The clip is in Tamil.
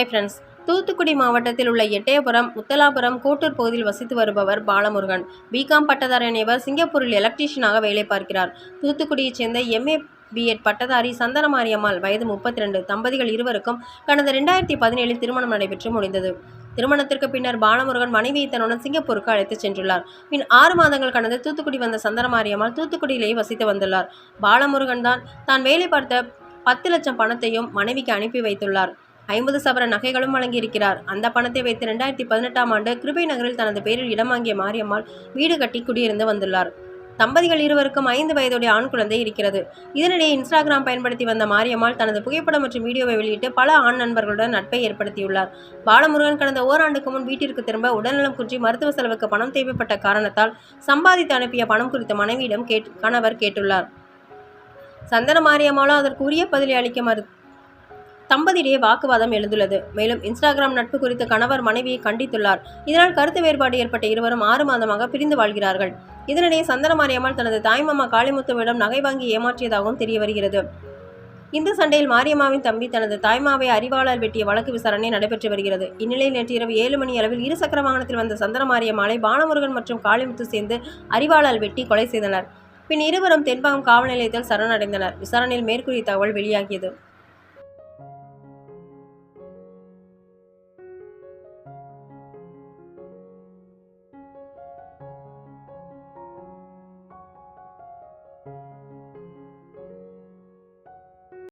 ஹாய் ஃப்ரெண்ட்ஸ் தூத்துக்குடி மாவட்டத்தில் உள்ள எட்டயபுரம் முத்தலாபுரம் கோட்டூர் பகுதியில் வசித்து வருபவர் பாலமுருகன். பிகாம் பட்டதாரி இவர் சிங்கப்பூரில் எலக்ட்ரீஷியனாக வேலை பார்க்கிறார். தூத்துக்குடியைச் சேர்ந்த எம்ஏ பிஎட் பட்டதாரி சந்தனமாரியம்மாள் வயது முப்பத்தி ரெண்டு தம்பதிகள் இருவருக்கும் கடந்த ரெண்டாயிரத்தி பதினேழில் திருமணம் நடைபெற்று முடிந்தது. திருமணத்திற்கு பின்னர் பாலமுருகன் மனைவியை தன்னுடன் சிங்கப்பூருக்கு அழைத்துச் சென்றுள்ளார். பின் ஆறு மாதங்கள் கடந்து தூத்துக்குடி வந்த சந்தனமாரியம்மாள் தூத்துக்குடியிலேயே வசித்து வந்துள்ளார். பாலமுருகன் தான் தான் வேலை பார்த்த பத்து லட்சம் பணத்தையும் மனைவிக்கு அனுப்பி வைத்துள்ளார். ஐம்பது சவர நகைகளும் வழங்கியிருக்கிறார். அந்த பணத்தை வைத்து ரெண்டாயிரத்தி பதினெட்டாம் ஆண்டு கிருபை நகரில் தனது பெயரில் இடம் வாங்கிய மாரியம்மாள் வீடு கட்டி குடியிருந்து வந்துள்ளார். தம்பதிகள் இருவருக்கும் ஐந்து வயதுடைய ஆண் குழந்தை இருக்கிறது. இதனிடையே இன்ஸ்டாகிராம் பயன்படுத்தி வந்த மாரியம்மாள் தனது புகைப்படம் மற்றும் வீடியோவை வெளியிட்டு பல ஆண் நண்பர்களுடன் நட்பை ஏற்படுத்தியுள்ளார். பாலமுருகன் கடந்த ஓராண்டுக்கு முன் வீட்டிற்கு திரும்ப உடல்நலம் குன்றி மருத்துவ செலவுக்கு பணம் தேவைப்பட்ட காரணத்தால் சம்பாதித்து அனுப்பிய பணம் குறித்த மனைவியிடம் கேட் கணவர் கேட்டுள்ளார். சந்தன மாரியம்மாளோ அதற்கு உரிய பதிலை அளிக்க மறு தம்பதியிடையே வாக்குவாதம் எழுந்துள்ளது. மேலும் இன்ஸ்டாகிராம் நட்பு குறித்து கணவர் மனைவியை கண்டித்துள்ளார். இதனால் கருத்து வேறுபாடு ஏற்பட்ட இருவரும் ஆறு மாதமாக பிரிந்து வாழ்கிறார்கள். இதனிடையே சந்தனமாரியம்மாள் தனது தாய்மாமா காளிமுத்துவிடம் நகை வாங்கி ஏமாற்றியதாகவும் தெரிய வருகிறது. இந்த சண்டையில் மாரியம்மாவின் தம்பி தனது தாய்மாவை அறிவாளர் வெட்டிய வழக்கு விசாரணை நடைபெற்று வருகிறது. இந்நிலையில் நேற்று இரவு ஏழு மணி அளவில் இருசக்கர வாகனத்தில் வந்த சந்தன பானமுருகன் மற்றும் காளிமுத்து சேர்ந்து அறிவாளர் வெட்டி கொலை செய்தனர். பின் இருவரும் தென்பாகம் காவல் நிலையத்தில் சரணடைந்தனர். விசாரணையில் மேற்கூறிய தகவல் வெளியாகியது.